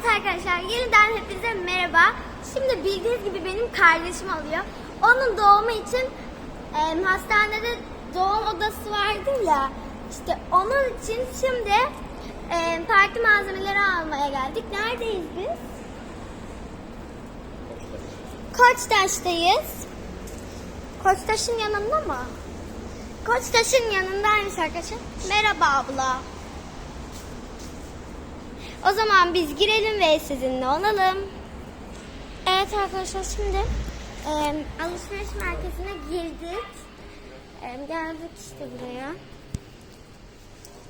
Evet arkadaşlar yeniden hepinize merhaba. Şimdi bildiğiniz gibi benim kardeşim alıyor. Onun doğumu için e, hastanede doğum odası vardı ya. İşte onun için şimdi e, parti malzemeleri almaya geldik. Neredeyiz biz? Koçtaş'tayız. Koçtaş'ın yanında mı? Koçtaş'ın yanındaymış arkadaşlar. Merhaba abla. O zaman biz girelim ve sizinle olalım. Evet arkadaşlar şimdi e, alışveriş merkezine girdik. E, geldik işte buraya.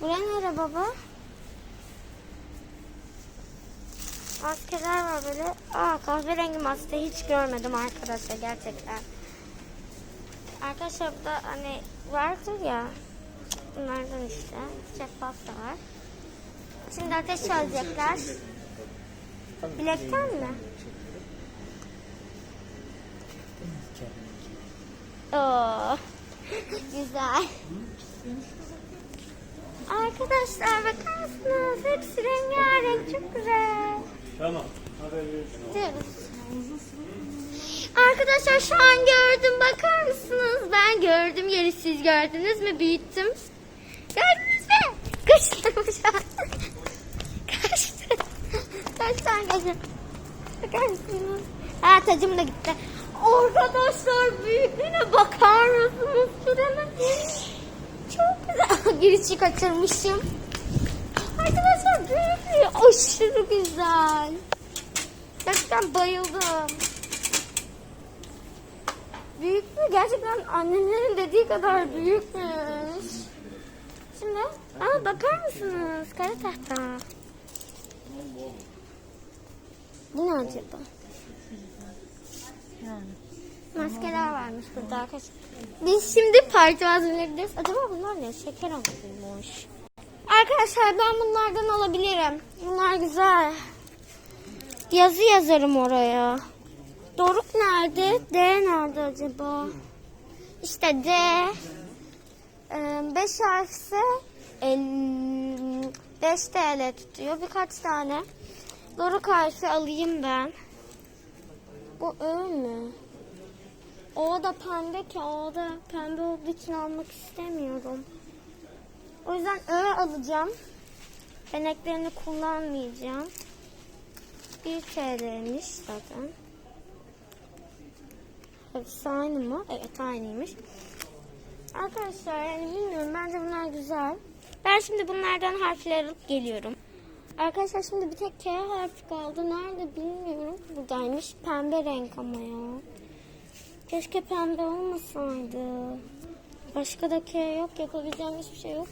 Buraya nere baba? Maskeler var böyle. Aa kahverengi maske hiç görmedim arkadaşlar gerçekten. Arkadaşlar burada hani vardır ya. Bunlardan işte. Şeffaf da var. Şimdi ateş çalacaklar. Bilekten mi? Oo. Güzel. Arkadaşlar bakar mısınız? Hepsi rengarenk. Çok güzel. Tamam. Gidiyoruz. Arkadaşlar şu an gördüm. Bakar mısınız? Ben gördüm. Yeri siz gördünüz mü? Büyüttüm. Gördünüz mü? Kaçtı şu an. Kaçtı. Kaçtı arkadaşlar. Bakar mısınız? Ha tacım da gitti. Arkadaşlar büyüklüğüne bakar mısınız? Şuranın. Çok güzel. Girişi kaçırmışım. Arkadaşlar büyüklüğü aşırı güzel. Gerçekten bayıldım. Büyüklüğü gerçekten annemlerin dediği kadar büyükmüş. Şimdi aa, bakar mısınız? Kara tahta. Bu ne acaba? Maskeler varmış burada arkadaşlar. Biz şimdi parti gidiyoruz. Acaba bunlar ne? Şeker hamuruymuş. Arkadaşlar ben bunlardan alabilirim. Bunlar güzel. Yazı yazarım oraya. Doruk nerede? D nerede acaba? İşte D. 5 harfse 5 TL tutuyor. Birkaç tane. Doruk harfi alayım ben. Bu Ö mü? O da pembe ki o da pembe olduğu için almak istemiyorum. O yüzden Ö alacağım. Beneklerini kullanmayacağım. 1 TL'ymiş zaten. Hepsi aynı mı? Evet aynıymış. Arkadaşlar yani bilmiyorum bence bunlar güzel. Ben şimdi bunlardan harfler alıp geliyorum. Arkadaşlar şimdi bir tek K harfi kaldı. Nerede bilmiyorum. Buradaymış. Pembe renk ama ya. Keşke pembe olmasaydı. Başka da K yok. Yapabileceğim hiçbir şey yok.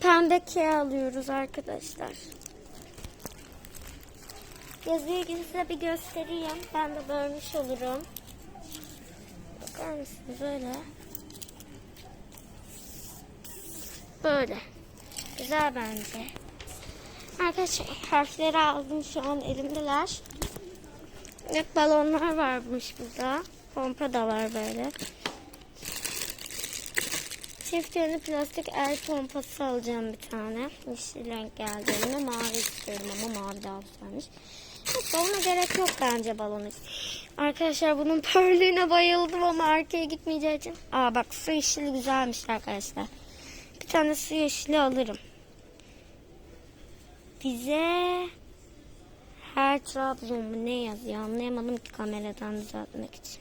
Pembe K alıyoruz arkadaşlar. Yazıyı size bir göstereyim. Ben de bölmüş olurum. Bakar mısınız böyle? Böyle. Güzel bence. Arkadaşlar harfleri aldım şu an elimdeler. Evet balonlar varmış burada. Pompa da var böyle. Çift yönlü plastik el pompası alacağım bir tane. Yeşil renk geldi elime. Mavi istiyorum ama mavi daha güzelmiş. Neyse gerek yok bence balon için. Arkadaşlar bunun pörlüğüne bayıldım ama arkaya gitmeyeceği için. Aa bak su yeşili güzelmiş arkadaşlar. Bir tane su yeşili alırım. Bize her Trabzon mu ne yazıyor anlayamadım ki kameradan düzeltmek için.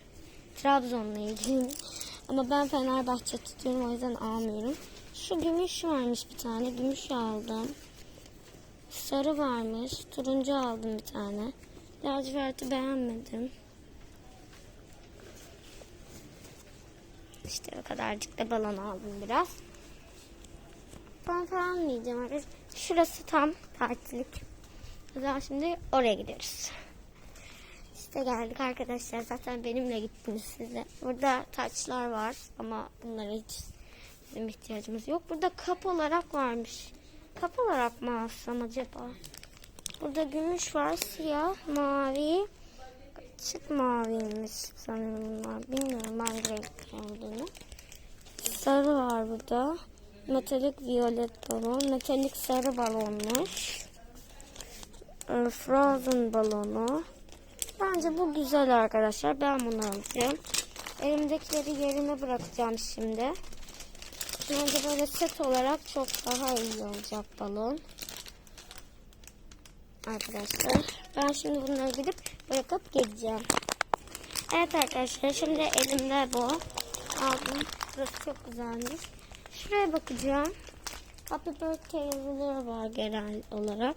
Trabzon'la ilgili. Ama ben Fenerbahçe tutuyorum o yüzden almıyorum. Şu gümüş varmış bir tane. Gümüş aldım. Sarı varmış. Turuncu aldım bir tane. Laciverti beğenmedim. İşte o kadarcık da balon aldım biraz. Ben falan yiyeceğim arkadaşlar. Şurası tam partilik. O zaman şimdi oraya gidiyoruz. İşte geldik arkadaşlar. Zaten benimle gittiniz size. Burada taçlar var ama bunlara hiç bizim ihtiyacımız yok. Burada kap olarak varmış. Kap olarak mı alsam acaba? Burada gümüş var, siyah, mavi, açık maviymiş sanırım bunlar. Bilmiyorum hangi renk olduğunu. Sarı var burada. Metalik violet balon, metalik sarı balonmuş. e, Frozen balonu. Bence bu güzel arkadaşlar. Ben bunu alacağım. Elimdekileri yerine bırakacağım şimdi. Bence böyle set olarak çok daha iyi olacak balon. Arkadaşlar. Ben şimdi bunları gidip bırakıp geleceğim. Evet arkadaşlar şimdi elimde bu. Aldım. Burası çok güzelmiş. Şuraya bakacağım. Happy Birthday yazıları var genel olarak.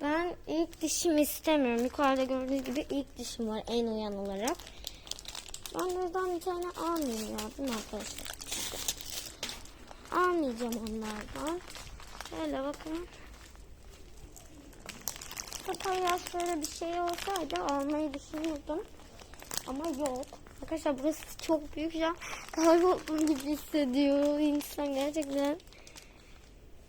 Ben ilk dişimi istemiyorum. Yukarıda gördüğünüz gibi ilk dişim var en uyan olarak. Ben buradan bir tane almayayım ya değil mi arkadaşlar? Almayacağım onlardan. Şöyle bakın. Papayas böyle bir şey olsaydı almayı düşünürdüm. Ama yok. Arkadaşlar burası çok büyük ya. Kaybolduğum gibi hissediyor insan gerçekten.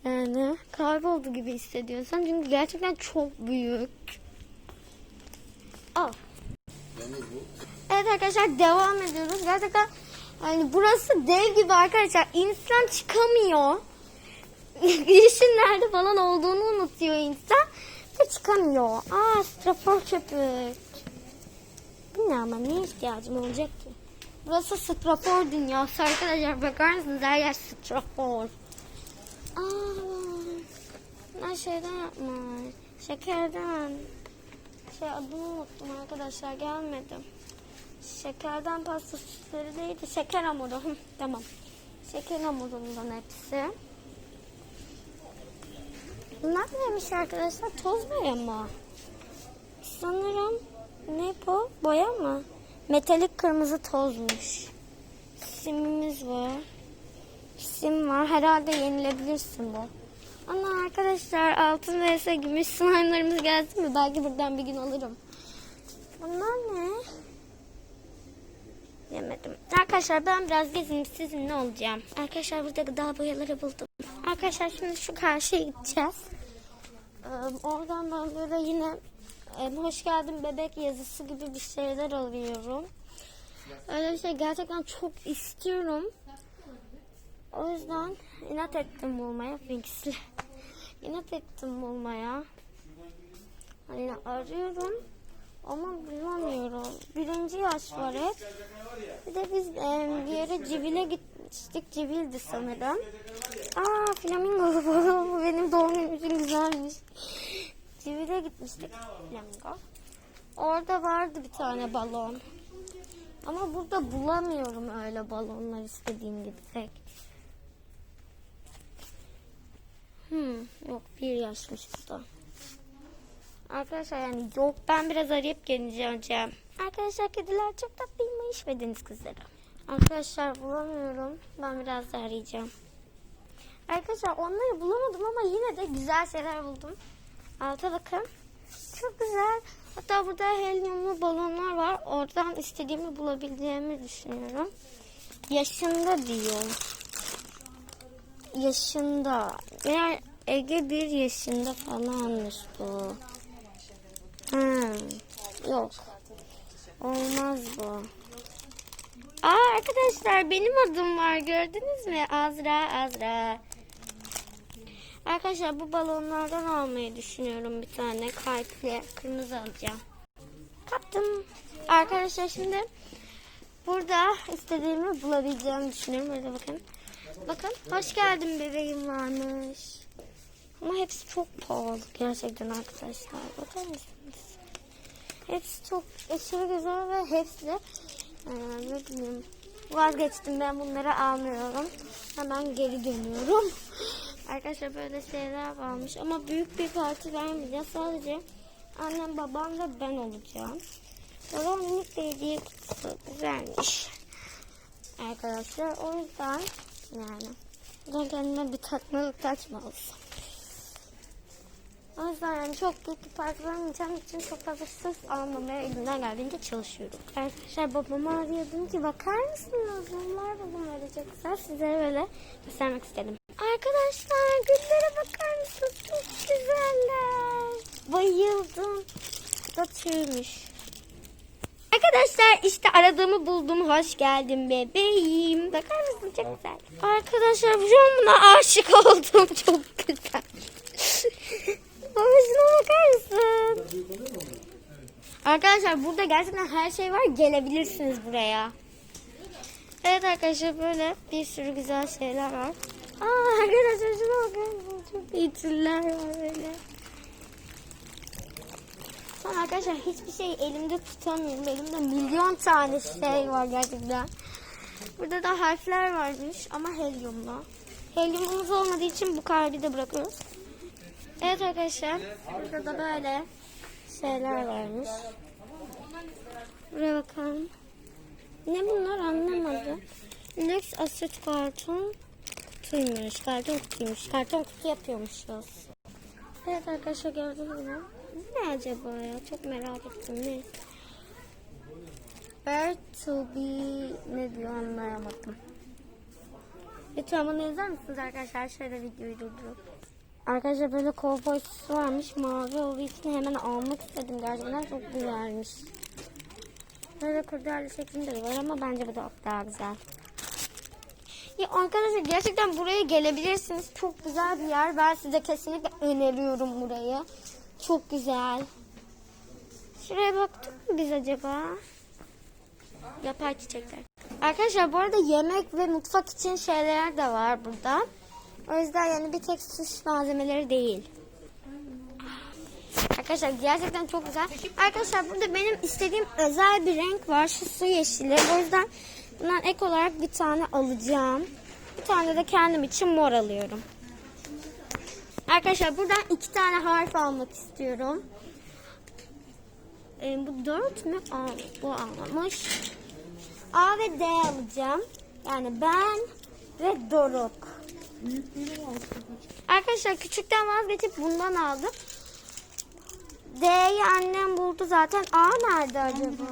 Yani kayboldu gibi hissediyorsan çünkü gerçekten çok büyük. Al. Evet arkadaşlar devam ediyoruz. Gerçekten yani burası dev gibi arkadaşlar. İnsan çıkamıyor. Girişin nerede falan olduğunu unutuyor insan. Ve çıkamıyor. Aa strafor köpük. Bu ne ama ne ihtiyacım olacak ki? Burası strafor dünyası arkadaşlar. Bakar mısınız her yer strafor. Aa, bunlar şeyden yapmış. Şekerden. Şey adını unuttum arkadaşlar gelmedim. Şekerden pasta süsleri değildi. Şeker hamuru. Tamam. Şeker hamurundan hepsi. Bunlar neymiş arkadaşlar? Toz boya mı? Sanırım ne bu? Boya mı? Metalik kırmızı tozmuş. Simimiz var. Sim var. Herhalde yenilebilirsin bu. Ana arkadaşlar altın vs gümüş slime'larımız geldi mi? Belki buradan bir gün alırım. Bunlar ne? Yemedim. Arkadaşlar ben biraz gezinip sizinle olacağım. Arkadaşlar burada gıda boyaları buldum. Arkadaşlar şimdi şu karşıya gideceğiz. Ee, oradan ben böyle yine e, hoş geldin bebek yazısı gibi bir şeyler alıyorum. Öyle bir şey gerçekten çok istiyorum. O yüzden inat ettim bulmaya. Winx'le. inat ettim bulmaya. Hani arıyorum ama bulamıyorum. Birinci yaş var hep. Bir de biz e, bir yere Civil'e gitmiştik. Civil'di sanırım. Aa flamingo bu benim doğum günüm için güzelmiş. Civil'e gitmiştik. Flamingo. Orada vardı bir tane balon. Ama burada bulamıyorum öyle balonlar istediğim gibi tek. Hmm, yok bir yaşmış bu da. Arkadaşlar yani yok ben biraz arayıp geleceğim. Arkadaşlar kediler çok tatlıymış ve deniz. Arkadaşlar bulamıyorum. Ben biraz da arayacağım. Arkadaşlar onları bulamadım ama yine de güzel şeyler buldum. Alta bakın. Çok güzel. Hatta burada helyumlu balonlar var. Oradan istediğimi bulabileceğimi düşünüyorum. Yaşında diyor. Yaşında. Eğer Ege bir yaşında falanmış bu. Hmm. Yok. Olmaz bu. Aa arkadaşlar benim adım var gördünüz mü? Azra Azra. Arkadaşlar bu balonlardan almayı düşünüyorum bir tane kalpli kırmızı alacağım. Kaptım. Arkadaşlar şimdi burada istediğimi bulabileceğimi düşünüyorum. Burada bakın. Bakın hoş geldin bebeğim varmış. Ama hepsi çok pahalı gerçekten arkadaşlar. Bakar mısınız? Hepsi çok aşırı güzel ve hepsi de ne bileyim vazgeçtim ben bunları almıyorum. Hemen geri dönüyorum. Arkadaşlar böyle şeyler varmış ama büyük bir parti vermeyeceğiz. Sadece annem babam ve ben olacağım. Babam minik bir hediye kutusu güzelmiş. Arkadaşlar o yüzden yani ben kendime bir takmalık alsam? O yüzden yani çok büyük bir parti vermeyeceğim için çok fazla söz almamaya elimden geldiğince çalışıyorum. Arkadaşlar babamı arıyordum ki bakar mısınız? Bunlar babam güzel. Sizlere böyle göstermek istedim. Arkadaşlar güllere bakar mısınız? Çok güzeller. Bayıldım. Da tüymüş. Arkadaşlar işte aradığımı buldum. Hoş geldin bebeğim. Bakar mısın çok güzel. Arkadaşlar şu an buna aşık oldum. Çok güzel. Babacığına bakar Arkadaşlar burada gerçekten her şey var. Gelebilirsiniz buraya. Evet arkadaşlar böyle bir sürü güzel şeyler var. Aa arkadaşlar şuna bakın. Çok iyi türler var böyle. Sonra arkadaşlar hiçbir şey elimde tutamıyorum. Elimde milyon tane şey var gerçekten. Burada da harfler varmış ama helyumla. Helyumumuz olmadığı için bu kalbi de bırakıyoruz. Evet arkadaşlar. Burada da böyle şeyler varmış. Buraya bakalım. Ne bunlar anlamadım. Lüks asit karton kutuymuş. Karton kutuymuş. Karton kutu yapıyormuşuz. Evet arkadaşlar gördünüz mü? Ne acaba ya? Çok merak ettim. Ne? Where to be ne diyor anlayamadım. Lütfen bana yazar mısınız arkadaşlar? Şöyle videoyu durdurup. Arkadaşlar böyle kovboy süsü varmış. Mavi olduğu için hemen almak istedim. Gerçekten çok güzelmiş. Böyle kurdele şeklinde de var ama bence bu da daha güzel. Ya arkadaşlar gerçekten buraya gelebilirsiniz. Çok güzel bir yer. Ben size kesinlikle öneriyorum burayı. Çok güzel. Şuraya baktık mı biz acaba? Yapay çiçekler. Arkadaşlar bu arada yemek ve mutfak için şeyler de var burada. O yüzden yani bir tek süs malzemeleri değil. Arkadaşlar gerçekten çok güzel. Arkadaşlar burada benim istediğim özel bir renk var. Şu su yeşili. O yüzden bundan ek olarak bir tane alacağım. Bir tane de kendim için mor alıyorum. Arkadaşlar buradan iki tane harf almak istiyorum. Ee, bu dört mü? Aa, bu almamış. A ve D alacağım. Yani ben ve Doruk. Arkadaşlar küçükten vazgeçip bundan aldım. D'yi annem buldu zaten. A nerede acaba?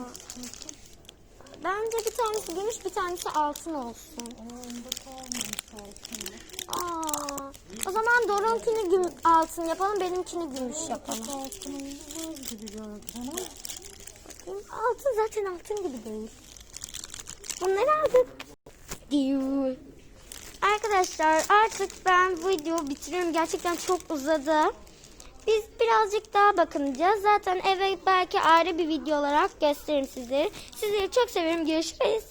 Bence bir tanesi gümüş bir tanesi altın olsun. Aa, o zaman Doruk'unkini güm- altın yapalım benimkini gümüş yapalım. Bakayım, Altın zaten altın gibi değil. Bunları aldık. Diyor. Arkadaşlar artık ben bu videoyu bitiriyorum. Gerçekten çok uzadı. Biz birazcık daha bakınacağız. Zaten eve belki ayrı bir video olarak gösteririm sizlere. Sizleri çok seviyorum. Görüşürüz.